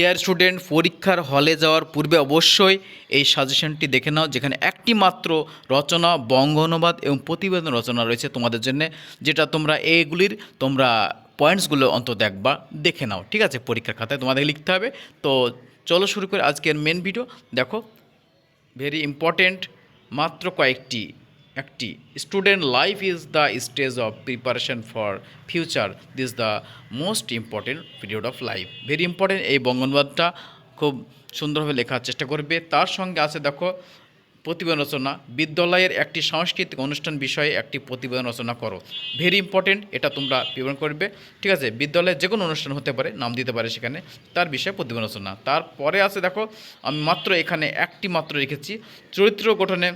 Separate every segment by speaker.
Speaker 1: Dear student পরীক্ষার হলে যাওয়ার পূর্বে অবশ্যই এই সাজেশনটি দেখে নাও, যেখানে একটি মাত্র রচনা, বঙ্গ অনুবাদ এবং প্রতিবেদন রচনা রয়েছে তোমাদের জন্য, যেটা তোমরা এইগুলির তোমরা পয়েন্টসগুলো অন্তত একবার দেখে নাও, ঠিক আছে? পরীক্ষার খাতায় তোমাদের লিখতে হবে। তো চলো শুরু করে আজকের মেন ভিডিও দেখো ভেরি ইম্পর্টেন্ট মাত্র কয়েকটি একটি student life is the stage of preparation for future this the most important period of life very important এই বঙ্গনুবাদটা খুব সুন্দরভাবে লেখার চেষ্টা করবে। তার সঙ্গে আছে দেখো, প্রতিবেদন রচনা। বিদ্যালয়ের একটি সাংস্কৃতিক অনুষ্ঠান বিষয়ে একটি প্রতিবেদন রচনা করো। ভেরি ইম্পর্টেন্ট এটা তোমরা বিবরণ করবে। ঠিক আছে, বিদ্যালয়ে যে কোনো অনুষ্ঠান হতে পারে, নাম দিতে পারে সেখানে। তার বিষয়ে প্রতিবেদন রচনা। তারপরে আছে দেখো, আমি মাত্র এখানে একটি মাত্র রেখেছি। চরিত্র গঠনে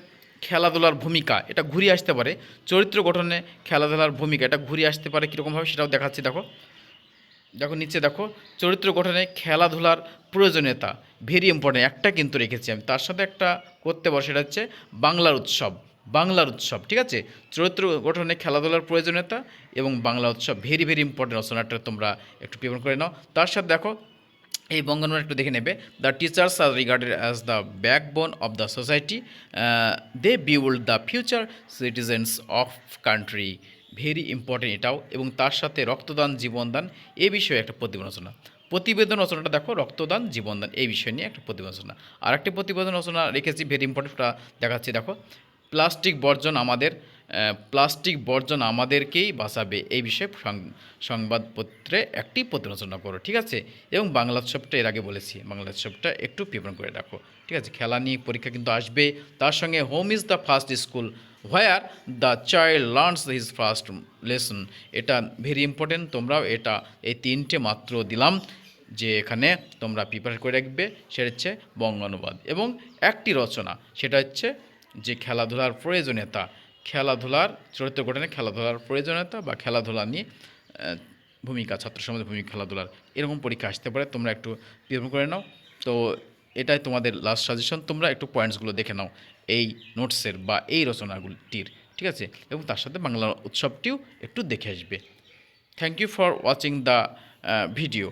Speaker 1: খেলাধুলার ভূমিকা, এটা ঘুরিয়ে আসতে পারে। চরিত্র গঠনে খেলাধুলার ভূমিকা, এটা ঘুরিয়ে আসতে পারে কীরকমভাবে সেটাও দেখাচ্ছি, দেখো। দেখো, নিচে দেখো, চরিত্র গঠনে খেলাধুলার প্রয়োজনীয়তা ভেরি ইম্পর্টেন্ট একটা কিন্তু রেখেছি আমি। তার সাথে একটা করতে পারো, সেটা হচ্ছে বাংলার উৎসব বাংলার উৎসব, ঠিক আছে? চরিত্র গঠনে খেলাধুলার প্রয়োজনীয়তা এবং বাংলা উৎসব ভেরি ভেরি ইম্পর্টেন্ট রচনাটা তোমরা একটু প্রিপেয়ার করে নাও। তার সাথে দেখো এই বঙ্গনুরা একটু দেখে নেবে। The teachers R regarded as the backbone of the society they build the future citizens of country very important এটাও। এবং তার সাথে রক্তদান, জীবনদান, এ বিষয়ে একটা প্রতিবেদন রচনা প্রতিবেদন রচনাটা দেখো, রক্তদান, জীবনদান এই বিষয় নিয়ে একটা প্রতিবেদন রচনা আর একটি প্রতিবেদন রচনা রেখেছি ভেরি ইম্পর্টেন্টটা দেখাচ্ছি, দেখো। প্লাস্টিক বর্জন আমাদের প্লাস্টিক বর্জন আমাদেরকেই বাঁচাবে। এই বিষয়ে সংবাদপত্রে একটি প্রতিরচনা করো, ঠিক আছে? এবং বাংলা উৎসবটা এর আগে বলেছি। বাংলা উৎসবটা একটু প্রিপেয়ার করে রাখো, ঠিক আছে? খেলা নিয়ে পরীক্ষা কিন্তু আসবে। তার সঙ্গে home is the first school where the child learns his first lesson এটা ভেরি ইম্পর্টেন্ট তোমরাও এটা এই তিনটে মাত্র দিলাম, যে এখানে তোমরা প্রিপেয়ার করে রাখবে। সেটা হচ্ছে বঙ্গানুবাদ। এবং একটি রচনা, সেটা হচ্ছে যে খেলাধুলার প্রয়োজনীয়তা। খেলাধুলার চরিত্র গঠনে খেলাধুলার প্রয়োজনীয়তা বা খেলাধুলা নিয়ে ভূমিকা, ছাত্র সমাজের ভূমিকা খেলাধুলার এরকম পরীক্ষা আসতে পারে, তোমরা একটু প্রিপেয়ার করে নাও। তো এটাই তোমাদের লাস্ট সাজেশন তোমরা একটু পয়েন্টসগুলো দেখে নাও এই নোটসের বা এই রচনাগুলিটির ঠিক আছে? এবং তার সাথে বাংলা উৎসবটিও একটু দেখে আসবে। Thank you for watching the video